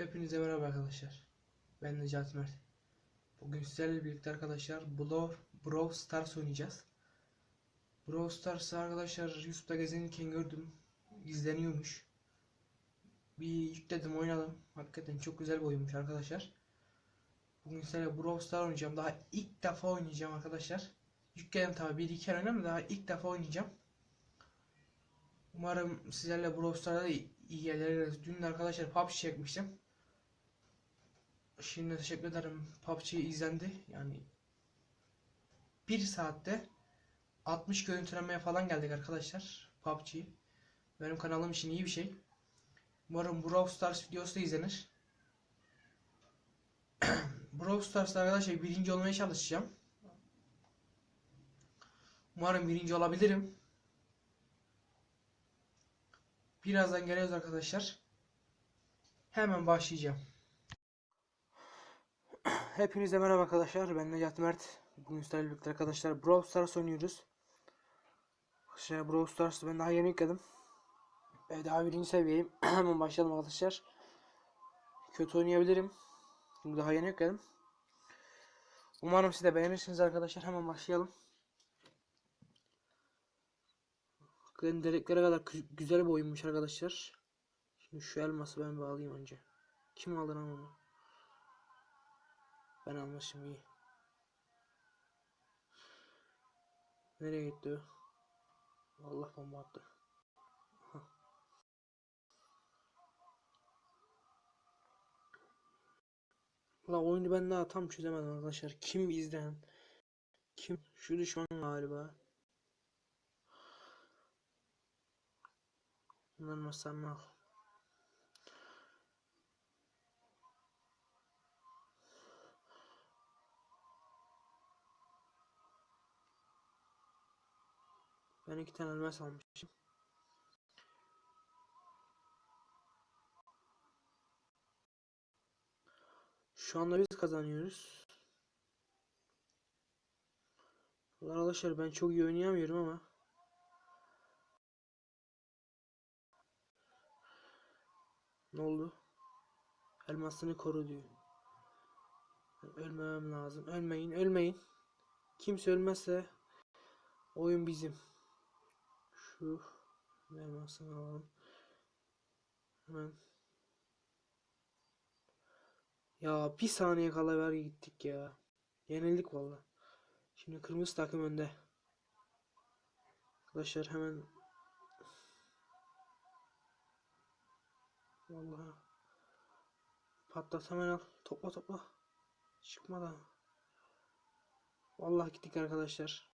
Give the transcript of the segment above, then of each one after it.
Hepinize merhaba arkadaşlar. Ben Necati Mert. Bugün sizlerle birlikte arkadaşlar Brawl, Brawl Stars oynayacağız. Brawl Stars'ı arkadaşlar YouTube'da gezinirken gördüm. İzleniyormuş. Bir yükledim oynadım. Hakikaten çok güzel bir oyunmuş arkadaşlar. Bugün sizlerle Brawl Stars oynayacağım. Daha ilk defa oynayacağım arkadaşlar. Yükledim tabi bir iki kere oynadım daha ilk defa oynayacağım. Umarım sizlerle Brawl Stars'da iyi yerlere Dün arkadaşlar PUBG çekmiştim. Şimdi teşekkür ederim. PUBG izlendi. Yani bir saatte 60 görüntülemeye falan geldik arkadaşlar. PUBG. Benim kanalım için iyi bir şey. Umarım Brawl Stars videosu da izlenir. Brawl Stars'ta arkadaşlar birinci olmaya çalışacağım. Umarım birinci olabilirim. Birazdan geliyoruz arkadaşlar. Hemen başlayacağım. Hepinize merhaba arkadaşlar. Ben Necati Mert. Bugün sizlerle birlikte arkadaşlar Brawl Stars oynuyoruz. Arkadaşlar Brawl Stars'ı ben daha yeni yükledim. Ve daha birinci seviyeyim. Hemen başlayalım arkadaşlar. Kötü oynayabilirim. Çünkü daha yeni yükledim. Umarım siz de beğenirsiniz arkadaşlar. Hemen başlayalım. Hakikaten dediklere kadar gü- güzel bir oyunmuş arkadaşlar. Şimdi şu elması ben bağlayayım önce. Kim aldı onu? Ben almışım iyi. Nereye gitti? Allah bomba attı. La oyunu ben daha tam çözemedim arkadaşlar. Kim izleyen? Kim? Şu düşman galiba. Bunların masamı Ben iki tane elmas almışım. Şu anda biz kazanıyoruz. Arkadaşlar ben çok iyi oynayamıyorum ama Ne oldu? Elmasını koru diyor. Ölmemem lazım. Ölmeyin, ölmeyin. Kimse ölmezse oyun bizim. Şu elmasını alalım. Hemen. Ya bir saniye kala ver gittik ya. Yenildik valla. Şimdi kırmızı takım önde. Arkadaşlar hemen Vallahi. Patlat hemen al. Topla topla. Çıkma da. Vallahi gittik arkadaşlar.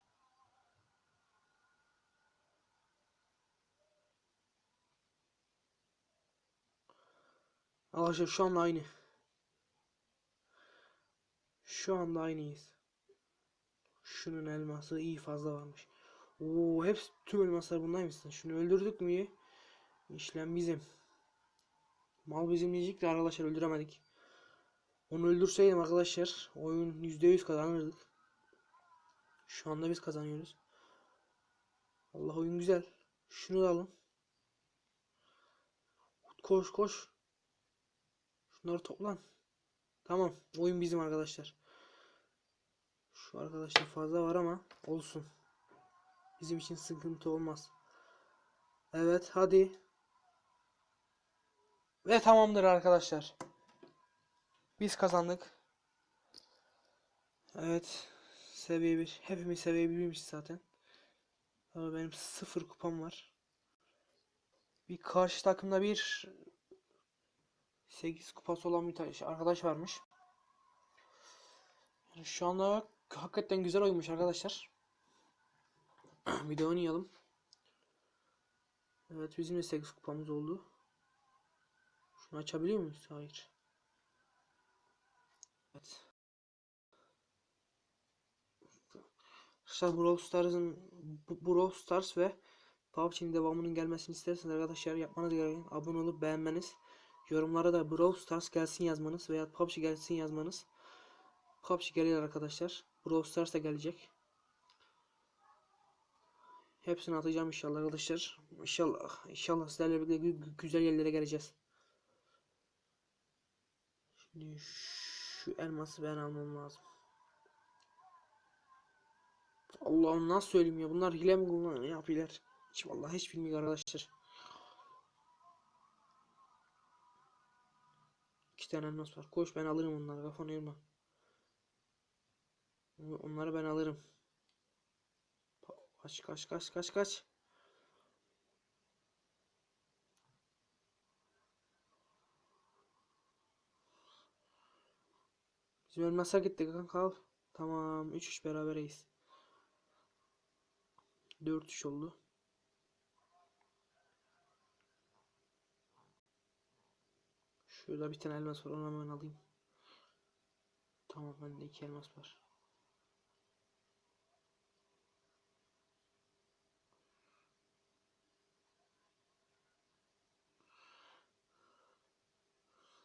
Arkadaşlar şu anda aynı. Şu anda aynıyız. Şunun elması iyi fazla varmış. Oo, hepsi tüm elmaslar bundaymışsın. Şunu öldürdük mü? İşlem bizim. Mal bizim diyecek de arkadaşlar öldüremedik. Onu öldürseydim arkadaşlar oyun %100 kazanırdık. Şu anda biz kazanıyoruz. Allah oyun güzel. Şunu da alın. Koş koş. Şunları toplan. Tamam. Oyun bizim arkadaşlar. Şu arkadaşlar fazla var ama olsun. Bizim için sıkıntı olmaz. Evet hadi. Ve tamamdır arkadaşlar. Biz kazandık. Evet. Seviye 1. Hepimiz seviye 1'miş zaten. Ama benim sıfır kupam var. Bir karşı takımda bir 8 kupası olan bir arkadaş varmış. Yani şu anda hakikaten güzel oymuş arkadaşlar. bir de oynayalım. Evet bizim de 8 kupamız oldu. Şunu açabiliyor muyuz? Hayır. Evet. Arkadaşlar Brawl Stars'ın Brawl Stars ve PUBG'nin devamının gelmesini isterseniz arkadaşlar yapmanız gereken abone olup beğenmeniz, yorumlara da Brawl Stars gelsin yazmanız veya PUBG gelsin yazmanız. PUBG geliyor arkadaşlar. Brawl Stars da gelecek. Hepsini atacağım inşallah arkadaşlar. İnşallah inşallah sizlerle birlikte gü- gü- güzel yerlere geleceğiz. Şimdi şu elması ben almam lazım. Allah'ım nasıl söyleyeyim ya bunlar hile mi kullanıyor ne yapıyorlar? Hiç vallahi hiç bilmiyorum arkadaşlar. Tane elmas var. Koş ben alırım onları kafanı yorma. Onları ben alırım. Kaç kaç kaç kaç kaç. Bizim elmasa gittik kanka al. Tamam 3-3 berabereyiz. 4-3 oldu. Şurada bir tane elmas var onu hemen alayım. Tamam bende iki elmas var.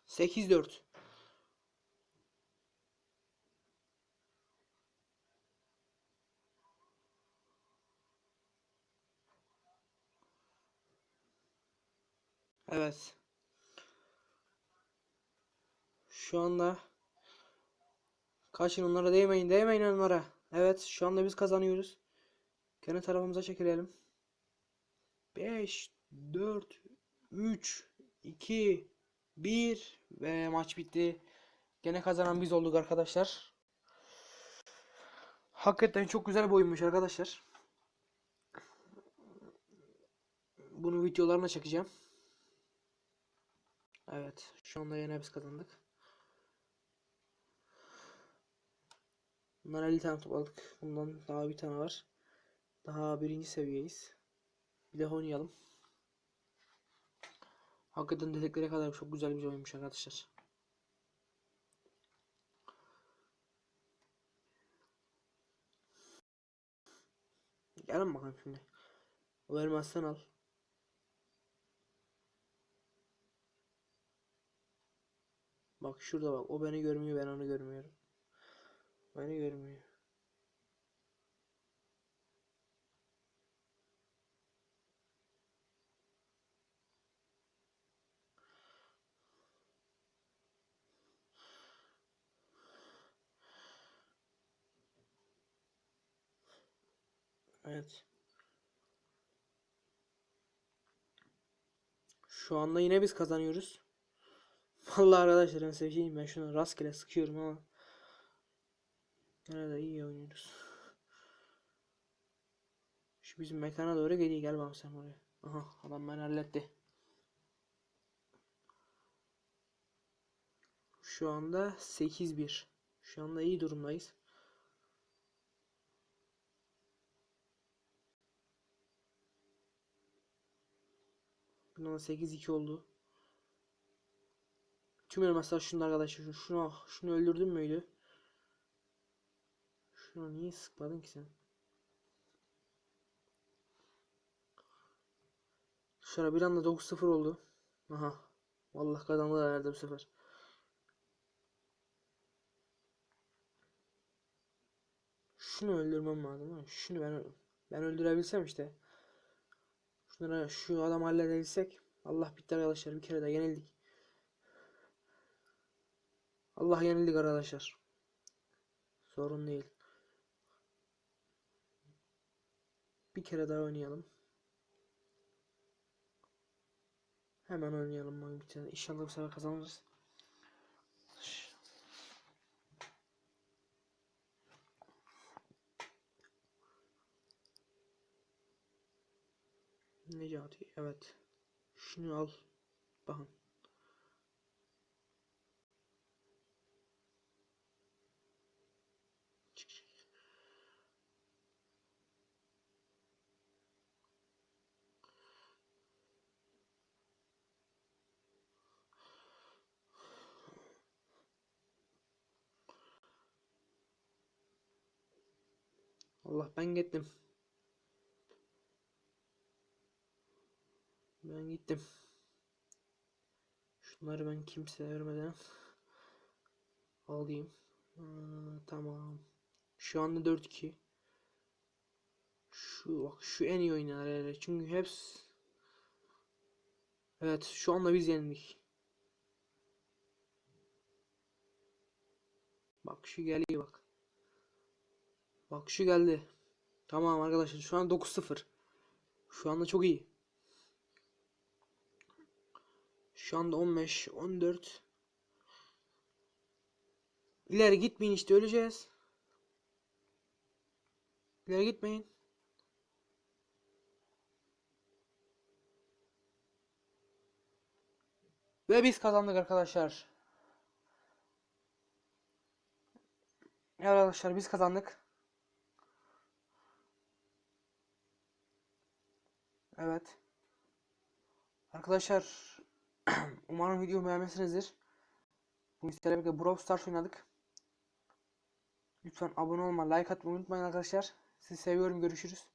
Sekiz dört. Evet. Şu anda kaçın onlara değmeyin değmeyin onlara. Evet şu anda biz kazanıyoruz. Kendi tarafımıza çekilelim. 5 4 3 2 1 ve maç bitti. Gene kazanan biz olduk arkadaşlar. Hakikaten çok güzel bir oyunmuş arkadaşlar. Bunu videolarına çekeceğim. Evet, şu anda yine biz kazandık. Bundan 50 tane topladık. Bundan daha bir tane var. Daha birinci seviyeyiz. Bir daha oynayalım. Hakikaten dedeklere kadar çok güzel bir oyunmuş arkadaşlar. Gelin bakalım şimdi. O elmastan al. Bak şurada bak. O beni görmüyor ben onu görmüyorum. Beni görmüyor. Evet. Şu anda yine biz kazanıyoruz. Vallahi arkadaşlar ben seveceğim ben şunu rastgele sıkıyorum ama Gene de iyi oynuyoruz. Şu bizim mekana doğru geliyor gel bakalım sen oraya. Aha adam beni halletti. Şu anda 8-1. Şu anda iyi durumdayız. Bundan 8-2 oldu. Tüm elmaslar şunun arkadaşlar. Şunu, şunu, öldürdün müydü? Şunu niye sıkmadın ki sen? Şöyle bir anda 9-0 oldu. Aha. Vallahi kazandılar herhalde bu sefer. Şunu öldürmem lazım. Şunu ben ben öldürebilsem işte. Şunlara şu adam halledebilsek. Allah bitti arkadaşlar. Bir kere de yenildik. Allah yenildik arkadaşlar. Sorun değil. Bir kere daha oynayalım. Hemen oynayalım oyun bitene. İnşallah bu sefer kazanırız. Necati evet. Şunu al. Bakın. Allah ben gittim. Ben gittim. Şunları ben kimseye vermeden alayım. Aa, tamam. Şu anda 4-2. Şu bak şu en iyi oynayanlar herhalde. Çünkü hepsi Evet şu anda biz yendik. Bak şu geliyor bak. Bak şu geldi. Tamam arkadaşlar şu an 9-0. Şu anda çok iyi. Şu anda 15, 14. İleri gitmeyin işte öleceğiz. İleri gitmeyin. Ve biz kazandık arkadaşlar. Evet arkadaşlar biz kazandık. Evet. Arkadaşlar umarım videomu beğenmişsinizdir. Bu sizlerle birlikte Brawl Stars oynadık. Lütfen abone olma, like atmayı unutmayın arkadaşlar. Sizi seviyorum. Görüşürüz.